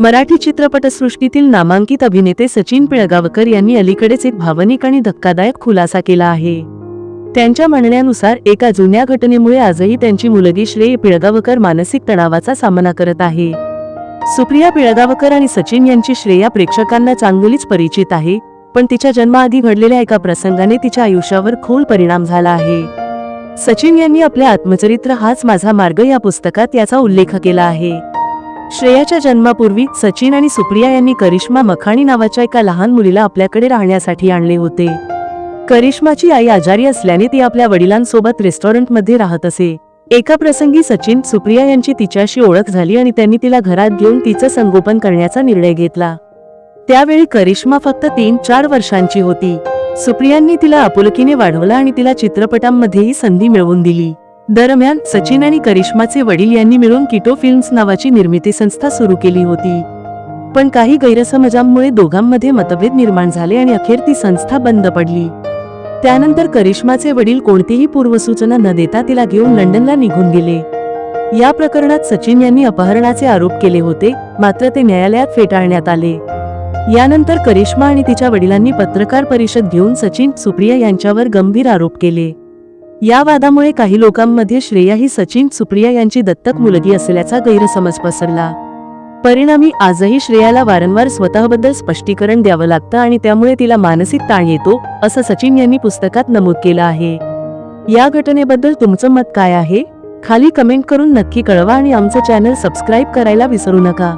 मराठी चित्रपटसृष्टीतील नामांकित अभिनेते सचिन पिळगावकर यांनी अलीकडेच एक भावनिक आणि धक्कादायक खुलासा केला आहे. त्यांच्या म्हणण्यानुसार एका जुन्या घटनेमुळे आजही त्यांची मुलगी श्रेय पिळगावकर मानसिक तणावाचा सामना करत आहे. सुप्रिया पिळगावकर आणि सचिन यांची श्रेया प्रेक्षकांना चांगलीच परिचित आहे पण तिच्या जन्माआधी घडलेल्या एका प्रसंगाने तिच्या आयुष्यावर खोल परिणाम झाला आहे. सचिन यांनी आपल्या आत्मचरित्र हाच माझा मार्ग या पुस्तकात याचा उल्लेख केला आहे. श्रेयाच्या जन्मापूर्वी सचिन आणि सुप्रिया यांनी करिश्मा मखाणी नावाच्या एका लहान मुलीला आपल्याकडे राहण्यासाठी आणले होते. करिश्माची आई आजारी असल्याने ती आपल्या वडिलांसोबत रेस्टॉरंटमध्ये राहत असे. एका प्रसंगी सचिन सुप्रिया यांची तिच्याशी ओळख झाली आणि त्यांनी तिला घरात घेऊन तिचं संगोपन करण्याचा निर्णय घेतला. त्यावेळी करिश्मा फक्त तीन चार वर्षांची होती. सुप्रियांनी तिला आपुलकीने वाढवलं आणि तिला चित्रपटांमध्येही संधी मिळवून दिली. दरम्यान सचिन आणि करिश्माचे वडील यांनी मिळून किटो फिल्म्स नावाची निर्मिती संस्था सुरू केली होती. पण काही गैरसमजांमुळे दोघांमध्ये मतभेद निर्माण झाले आणि अखेर ती संस्था बंद पडली. त्यानंतर करिश्माचे वडील कोणतीही पूर्वसूचना न देता तिला घेऊन लंडनला निघून गेले. या प्रकरणात सचिन यांनी अपहरणाचे आरोप केले होते मात्र ते न्यायालयात फेटाळण्यात आले. यानंतर करिश्मा आणि तिच्या वडिलांनी पत्रकार परिषद घेऊन सचिन सुप्रिया यांच्यावर गंभीर आरोप केले. या वादामुळे काही लोकांमध्ये श्रेया ही सचिन सुप्रिया यांची दत्तक मुलगी असल्याचा गैरसमज पसरला. परिणामी आजही श्रेयाला वारंवार स्वतःबद्दल स्पष्टीकरण द्यावं लागतं आणि त्यामुळे तिला मानसिक ताण येतो असं सचिन यांनी पुस्तकात नमूद केलं आहे. या घटनेबद्दल तुमचं मत काय आहे? खाली कमेंट करून नक्की कळवा आणि आमचं चॅनल सबस्क्राईब करायला विसरू नका.